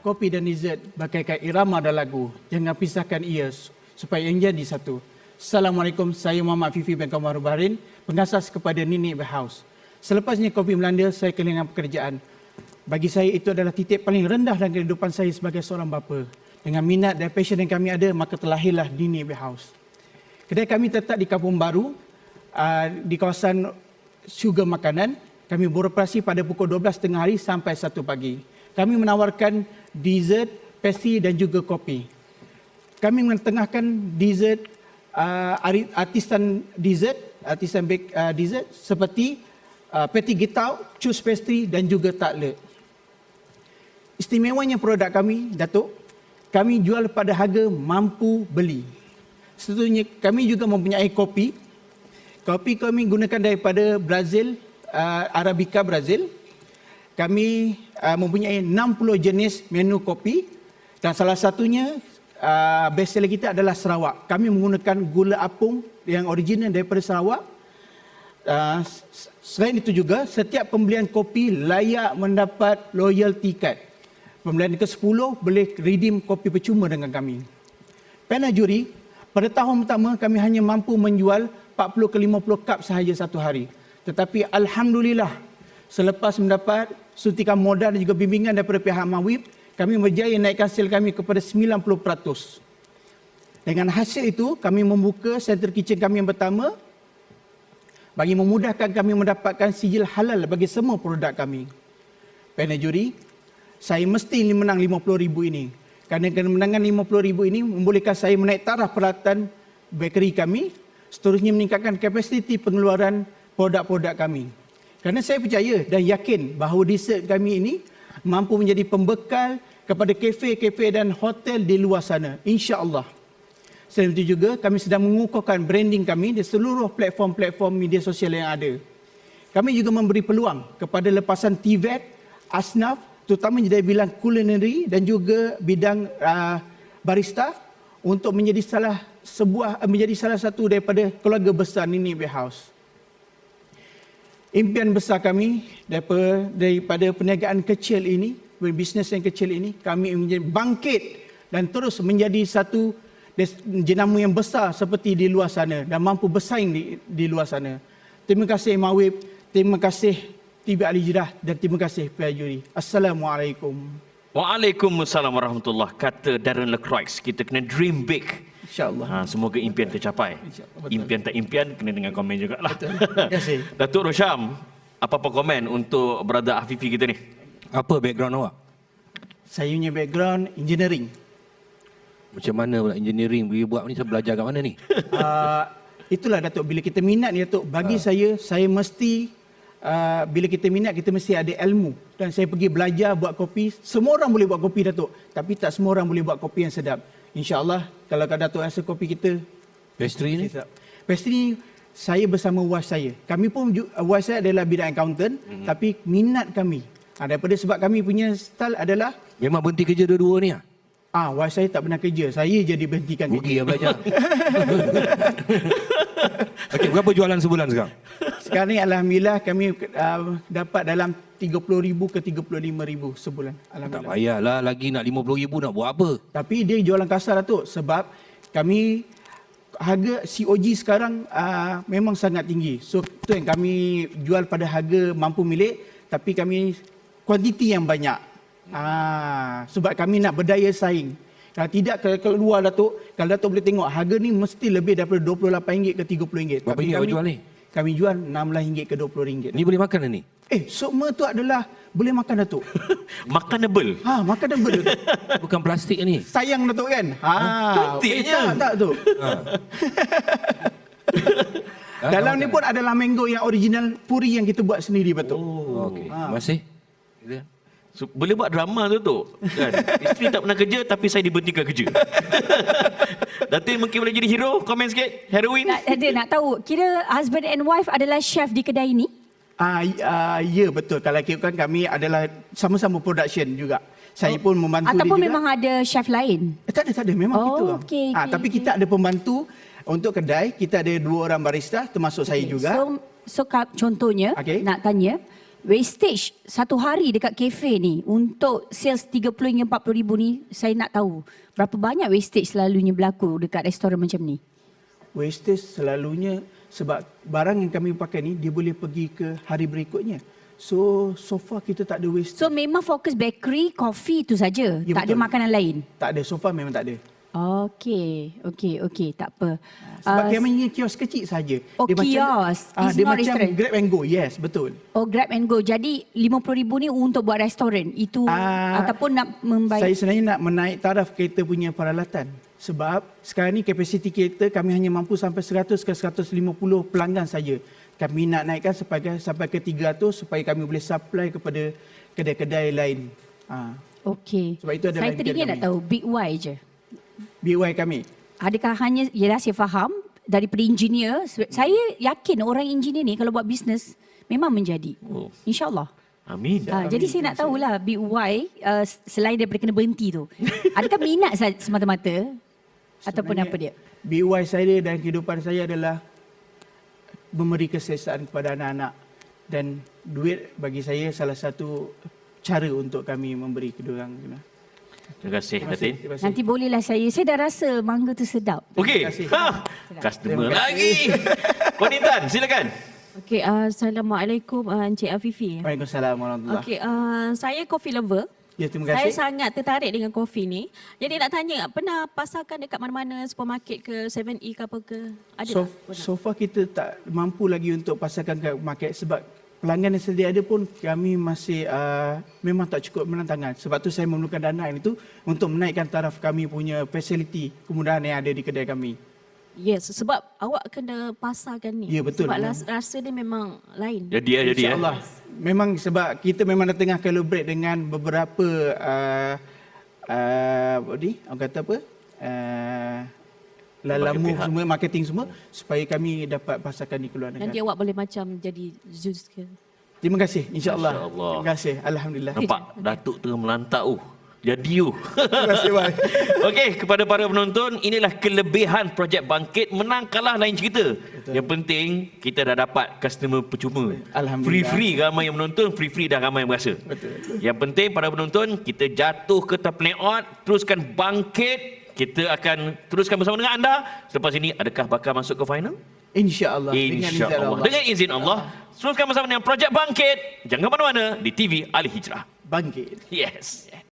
kopi dan dessert bagaikan irama dan lagu. Jangan pisahkan ia supaya yang jadi satu. Assalamualaikum, saya Muhammad Fifi bin Kamar Bahrain, pengasas kepada Nini House. Selepasnya kopi Melanda, saya kehilangan pekerjaan. Bagi saya itu adalah titik paling rendah dalam kehidupan saya sebagai seorang bapa. Dengan minat dan passion yang kami ada, maka terlahirlah Nini House. Kedai kami terletak di Kampung Baru, di kawasan syurga makanan. Kami beroperasi pada pukul 12 tengah hari sampai 1 pagi. Kami menawarkan dessert, pastry dan juga kopi. Kami mengetengahkan dessert, uh, artisan dessert, artisan bake uh, dessert seperti uh, patty getau, choose pastry dan juga takle. Istimewanya produk kami, Datuk, kami jual pada harga mampu beli. Seterusnya kami juga mempunyai kopi. Kopi kami gunakan daripada Brazil, uh, Arabica Brazil. Kami uh, mempunyai 60 jenis menu kopi dan salah satunya uh, best seller kita adalah Sarawak. Kami menggunakan gula apung yang original daripada Sarawak. Uh, selain itu juga setiap pembelian kopi layak mendapat loyalty card. Pembelian ke-10 boleh redeem kopi percuma dengan kami. Panel juri, pada tahun pertama kami hanya mampu menjual 40 ke 50 cup sahaja satu hari. Tetapi Alhamdulillah, selepas mendapat suntikan modal dan juga bimbingan daripada pihak Mawib, kami berjaya naikkan sel kami kepada 90%. Dengan hasil itu, kami membuka center kitchen kami yang pertama bagi memudahkan kami mendapatkan sijil halal bagi semua produk kami. Panel juri, saya mesti menang RM50,000 ini. Kerana kemenangan RM50,000 ini membolehkan saya menaik taraf peralatan bakery kami, seterusnya meningkatkan kapasiti pengeluaran produk-produk kami. Kerana saya percaya dan yakin bahawa dessert kami ini mampu menjadi pembekal kepada kafe-kafe dan hotel di luar sana. InsyaAllah. Selain itu juga kami sedang mengukuhkan branding kami di seluruh platform-platform media sosial yang ada. Kami juga memberi peluang kepada lepasan TVET, ASNAF, terutama dari bidang culinary dan juga bidang uh, barista untuk menjadi salah sebuah menjadi salah satu daripada keluarga besar Nini Bay House. Impian besar kami daripada, daripada perniagaan kecil ini, bisnes yang kecil ini, kami menjadi bangkit dan terus menjadi satu jenama yang besar seperti di luar sana dan mampu bersaing di, di luar sana. Terima kasih Mawib, terima kasih TV Ali Jirah dan terima kasih pihak juri. Assalamualaikum. Waalaikumsalam warahmatullahi Kata Darren Lacroix, kita kena dream big. InsyaAllah. Ha, semoga impian tercapai. Impian tak impian, kena dengan komen. Terima kasih. Datuk Rosham, apa-apa komen untuk brother Afifi kita ni? Apa background awak? Saya punya background engineering. Macam mana pula engineering boleh buat ni saya belajar kat mana ni? uh, itulah Datuk bila kita minat ni Datuk bagi saya saya mesti uh, bila kita minat kita mesti ada ilmu dan saya pergi belajar buat kopi semua orang boleh buat kopi Datuk tapi tak semua orang boleh buat kopi yang sedap insyaallah kalau Kak Datuk rasa kopi kita Pastry ni? pastry ni saya bersama was saya kami pun uh, was saya adalah bidang accountant mm-hmm. tapi minat kami ha, daripada sebab kami punya style adalah Memang berhenti kerja dua-dua ni ah. ah was saya tak pernah kerja saya je diberhentikan Rugi kerja lah belajar. Okey, berapa jualan sebulan sekarang? Sekarang ni Alhamdulillah kami uh, dapat dalam 30,000 ke 35,000 sebulan. Tak Alhamdulillah. payahlah lagi nak RM50,000 nak buat apa? Tapi dia jualan kasar Datuk sebab kami harga COG sekarang uh, memang sangat tinggi. So tu yang kami jual pada harga mampu milik tapi kami kuantiti yang banyak. Ah, sebab kami nak berdaya saing. Kalau tidak kalau keluar Datuk, kalau Datuk boleh tengok harga ni mesti lebih daripada RM28 ke RM30. Berapa Tapi ringgit awak kami- jual ni? Kami jual RM16 ke RM20. Ni boleh makan ni? Eh, sukma tu adalah boleh makan Datuk. Makanable. Ha, makan dan benda tu. Bukan plastik ni. Sayang Datuk kan? Ha, Cantiknya. eh, tak, tak tu. Dalam ni pun adalah mango yang original puri yang kita buat sendiri betul. Oh, okey. Terima kasih. So, boleh buat drama tu tu. Kan? Isteri tak pernah kerja tapi saya diberhentikan kerja. Datin mungkin boleh jadi hero. Komen sikit. Heroin. Nak, ada nak tahu, kira husband and wife adalah chef di kedai ni? Ah, ah, ya betul. Kalau kira kan kami adalah sama-sama production juga. Saya pun membantu Ataupun dia juga. memang ada chef lain? Eh, tak ada, tak ada. Memang Oh, kita. okey, Ah, okey, tapi okey. kita ada pembantu untuk kedai. Kita ada dua orang barista termasuk saya juga. So, so contohnya Okey. nak tanya, wastage satu hari dekat kafe ni untuk sales 30 hingga 40 ribu ni saya nak tahu berapa banyak wastage selalunya berlaku dekat restoran macam ni? Wastage selalunya sebab barang yang kami pakai ni dia boleh pergi ke hari berikutnya. So so far kita tak ada waste. So memang fokus bakery, coffee itu saja. Ya, tak ada betul. makanan lain. Tak ada so far memang tak ada. Okey, okey, okey, tak apa. Sebab kami ni kios kecil saja. Oh, kios. ah, It's dia macam restaurant. grab and go. Yes, betul. Oh grab and go. Jadi RM50,000 ni untuk buat restoran. Itu Ah, ataupun nak membayar. Saya sebenarnya nak menaik taraf kereta punya peralatan. Sebab sekarang ni kapasiti kereta kami hanya mampu sampai 100 ke 150 pelanggan saja. Kami nak naikkan sampai sampai ke 300 supaya kami boleh supply kepada kedai-kedai lain. Ha. Okey. Sebab itu Saya teringin nak tahu big why je. BY kami. Adakah hanya, yelah saya faham daripada engineer. Saya yakin orang engineer ni kalau buat bisnes memang menjadi. Oh. InsyaAllah. Amin. Ha, jadi saya nak tahulah why uh, selain daripada kena berhenti tu. Adakah minat semata-mata? Ataupun apa dia? BY saya dan kehidupan saya adalah memberi keselesaan kepada anak-anak dan duit bagi saya salah satu cara untuk kami memberi kedua orang. Terima kasih Datin. Terima kasih. Nanti bolehlah saya. Saya dah rasa mangga tu sedap. Okey. Terima kasih. Ha, customer lagi. Puan Intan, silakan. Okey, uh, Assalamualaikum uh, Encik Afifi. Waalaikumsalam warahmatullahi Okey, uh, saya coffee lover. Ya, terima Saya kasih. sangat tertarik dengan kopi ni. Jadi nak tanya, pernah pasarkan dekat mana-mana supermarket ke 7E ke apa ke? Ada So, tak? So far kita tak mampu lagi untuk pasarkan ke market sebab pelanggan yang sedia ada pun kami masih uh, memang tak cukup menantangan. Sebab tu saya memerlukan dana itu untuk menaikkan taraf kami punya fasiliti kemudahan yang ada di kedai kami. Yes, sebab awak kena pasarkan ni. Ya, betul. Sebab rasa, rasa dia memang lain. Jadi ya, jadi ya. InsyaAllah. Memang sebab kita memang dah tengah collaborate dengan beberapa uh, uh, apa ni? Orang kata apa? Uh, Lalamu pihak. semua, marketing semua supaya kami dapat pasarkan di keluar negara. Nanti awak boleh macam jadi Zeus ke. Terima kasih insya-Allah. Masya-Allah. Terima kasih. Alhamdulillah. Nampak Datuk tengah melantak oh. Jadi oh. Terima kasih bang. Okey, kepada para penonton, inilah kelebihan projek Bangkit. Menang kalah lain cerita. Betul. Yang penting, kita dah dapat customer percuma. Alhamdulillah. Free-free ramai yang menonton, free-free dah ramai yang berasa. Betul. Yang penting, para penonton, kita jatuh ke top layout, teruskan Bangkit. Kita akan teruskan bersama dengan anda. Selepas ini, adakah bakal masuk ke final? Insya-Allah. Dengan izin InsyaAllah. Allah. Dengan izin Allah. Teruskan bersama dengan projek Bangkit. Jangan mana-mana di TV Ali Hijrah. Bangkit. Yes.